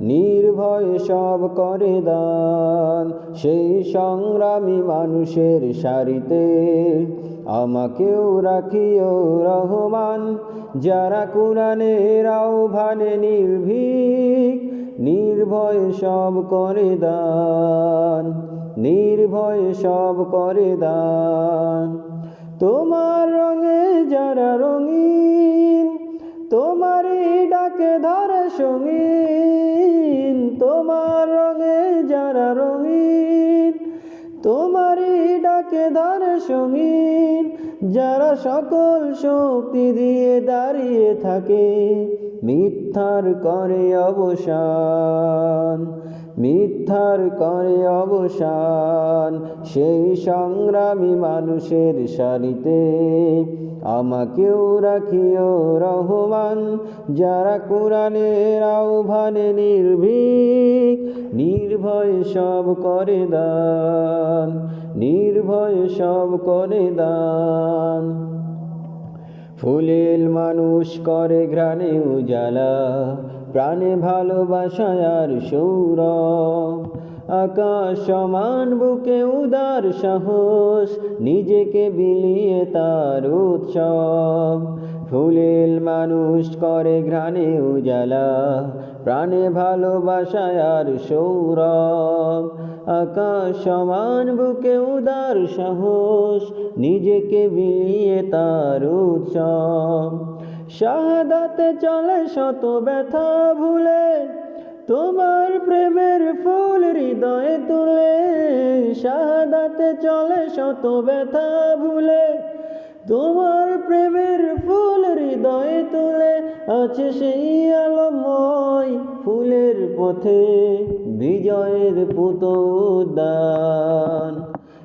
নির্ভয়ে সব করে দান। সেই সংগ্রামী মানুষের সারিতে আমাকেও রাখিও রহমান। যারা কোরআনের আহ্বানে নির্ভীক, নির্ভয় সব করে দান। নির্ভয় সব করে দান। তোমার রঙে যারা রঙিন, তোমারই ডাকে ধরে সঙ্গীন তোমার রঙে যারা রঙিন, তোমারই ডাকে ধরে সঙ্গীন, যারা সকল শক্তি দিয়ে দাঁড়িয়ে থাকে, মিথ্যার করে অবসান। মিথ্যার করে অবসান, সেই সংগ্রামী মানুষের সারিতে আমাকেও রাখিও রহমান, যারা কোরআনের আহ্বানে নির্ভীক, নির্ভয় সব করে দান, নির্ভয় সব করে দান। ফুলেল মানুষ করে ঘ্রাণে উজালা, প্রাণে ভালোবাসায় আর সৌরভ। আকাশ সমান, বুকে উদার সাহস, নিজেকে বিলিয়ে তার উৎসব। ফুলেল মানুষ করে ঘ্রাণে উজালা, প্রাণে ভালোবাসায় আর সৌরভ। আকাশ সমান, বুকে উদার সাহস, নিজেকে বিলিয়ে তার উৎসব। শাহাদাতে চলে শত ব্যথা ভুলে, তোমার প্রেমের ফুল হৃদয়ে তুলে। শাহাদাতে চলে শত ব্যথা ভুলে, তোমার প্রেমের ফুল হৃদয়ে তুলে। আছে সেই আলময় ফুলের পথে বিজয়ের পুত উদ্যান